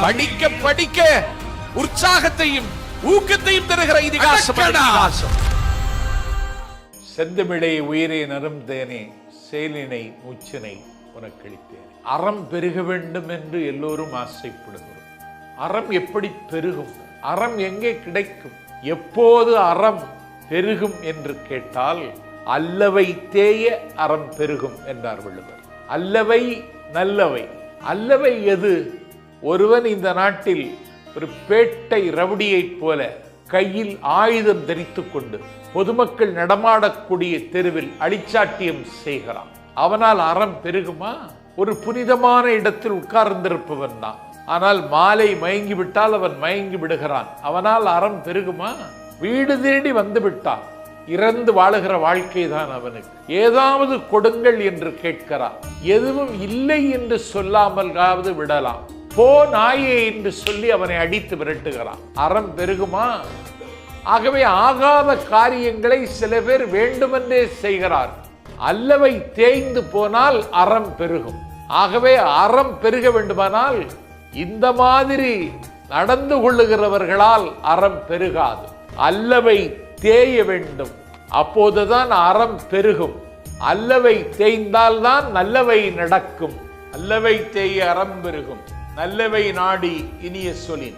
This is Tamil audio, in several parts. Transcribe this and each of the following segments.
படிக்க படிக்க உற்சாகத்தையும் ஊக்கத்தையும் தருகிற இதிகாசம் செந்தமிழே உயிரே நரும் தேனே செயலினை மூச்சினை உனக்களித்தேன் அறம் பெருக வேண்டும் என்று எல்லோரும் ஆசைப்படுகிறோம். அறம் எப்படி பெருகும்? அறம் எங்கே கிடைக்கும்? எப்போது அறம் பெருகும் என்று கேட்டால் அல்லவை தேய அறம் பெருகும் என்றார் வள்ளுவர். அல்லவை நல்லவை. அல்லவை எது? ஒருவன் இந்த நாட்டில் ஒரு பேட்டை ரவுடியைப் போல கையில் ஆயுதம் தரித்து கொண்டு பொதுமக்கள் நடமாடக்கூடிய தெருவில் அழிச்சாட்டியம் செய்கிறான். அவனால் அறம் பெருகுமா? ஒரு புனிதமான இடத்தில் உட்கார்ந்திருப்பவன் தான். ஆனால் மாலை மயங்கி விட்டால் அவன் மயங்கி விடுகிறான். அவனால் அறம் பெருகுமா? வீடு தேடி வந்து விட்டான். இறந்து வாழுகிற வாழ்க்கை தான் அவனுக்கு. ஏதாவது கொடுங்கள் என்று கேட்கிறான். எதுவும் இல்லை என்று சொல்லாமல் விடலாம். போ நாயே என்று சொல்லி அவனை அடித்து விரட்டுகிறான் அறம் பெருகுமா? ஆகவே ஆகாத காரியங்களை சில பேர் வேண்டுமென்றே செய்கிறார். அல்லவை தேய்ந்து போனால் அறம் பெருகும். ஆகவே அறம் பெருக வேண்டுமானால் இந்த மாதிரி நடந்து கொள்ளுகிறவர்களால் அறம் பெருகாது. அல்லவை தேய வேண்டும். அப்போதுதான் அறம் பெருகும். அல்லவை தேய்ந்தால்தான் நல்லவை நடக்கும். அல்லவை தேய அறம் பெருகும். நல்லவை நாடி இனிய சொலின்.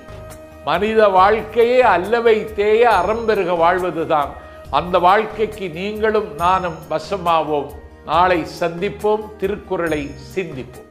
மனித வாழ்க்கையே அல்லவை தேய அறம் பெருக வாழ்வதுதான். அந்த வாழ்க்கைக்கு நீங்களும் நானும் வசமாவோம். நாளை சந்திப்போம் திருக்குறளை சிந்திப்போம்.